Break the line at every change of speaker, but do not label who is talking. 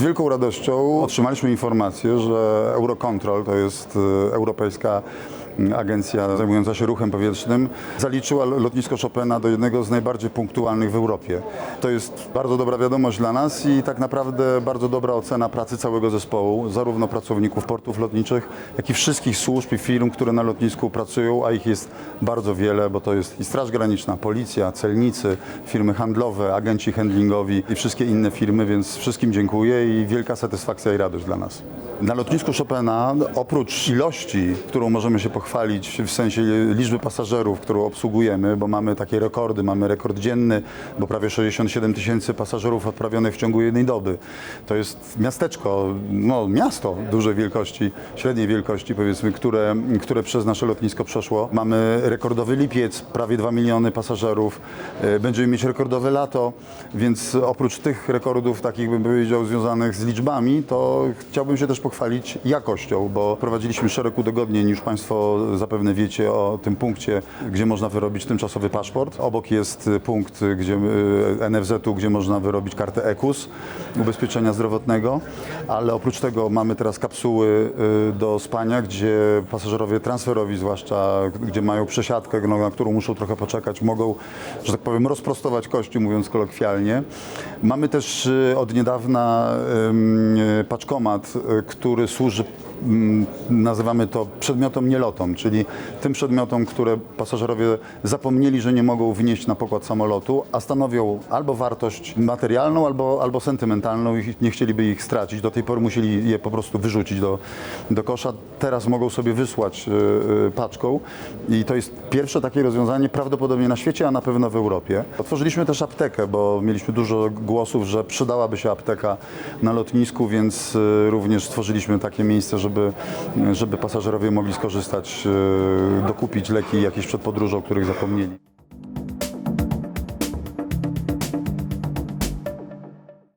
Z wielką radością otrzymaliśmy informację, że Eurocontrol, to jest e, europejska agencja zajmująca się ruchem powietrznym, zaliczyła lotnisko Chopina do jednego z najbardziej punktualnych w Europie. To jest bardzo dobra wiadomość dla nas i tak naprawdę bardzo dobra ocena pracy całego zespołu, zarówno pracowników portów lotniczych, jak i wszystkich służb i firm, które na lotnisku pracują, a ich jest bardzo wiele, bo to jest i Straż Graniczna, Policja, celnicy, firmy handlowe, agenci handlingowi i wszystkie inne firmy, więc wszystkim dziękuję i wielka satysfakcja i radość dla nas. Na lotnisku Chopina oprócz ilości, którą możemy się pochwalić w sensie liczby pasażerów, którą obsługujemy, bo mamy takie rekordy, mamy rekord dzienny, bo prawie 67 tysięcy pasażerów odprawionych w ciągu jednej doby. To jest miasteczko, no miasto dużej wielkości, średniej wielkości powiedzmy, które, które przez nasze lotnisko przeszło. Mamy rekordowy lipiec, prawie 2 miliony pasażerów. E, Będziemy mieć rekordowe lato, więc oprócz tych rekordów, takich bym powiedział, związanych z liczbami, to chciałbym się też pochwalić jakością, bo prowadziliśmy szereg udogodnień, już Państwo zapewne wiecie o tym punkcie, gdzie można wyrobić tymczasowy paszport. Obok jest punkt gdzie, e, NFZ-u, gdzie można wyrobić kartę EKUS, ubezpieczenia zdrowotnego, ale oprócz tego mamy teraz kapsuły do spania, gdzie pasażerowie transferowi zwłaszcza, gdzie mają przesiadkę, no, na którą muszą trochę poczekać, mogą, że tak powiem, rozprostować kości, mówiąc kolokwialnie. Mamy też od niedawna paczkomat, który służy nazywamy to przedmiotom nielotom, czyli tym przedmiotom, które pasażerowie zapomnieli, że nie mogą wnieść na pokład samolotu, a stanowią albo wartość materialną, albo, albo sentymentalną i nie chcieliby ich stracić. Do tej pory musieli je po prostu wyrzucić do, do kosza. Teraz mogą sobie wysłać y, y, paczką i to jest pierwsze takie rozwiązanie prawdopodobnie na świecie, a na pewno w Europie. Otworzyliśmy też aptekę, bo mieliśmy dużo głosów, że przydałaby się apteka na lotnisku, więc y, również stworzyliśmy takie miejsce, żeby, żeby pasażerowie mogli skorzystać, dokupić leki jakieś przed podróżą, których zapomnieli.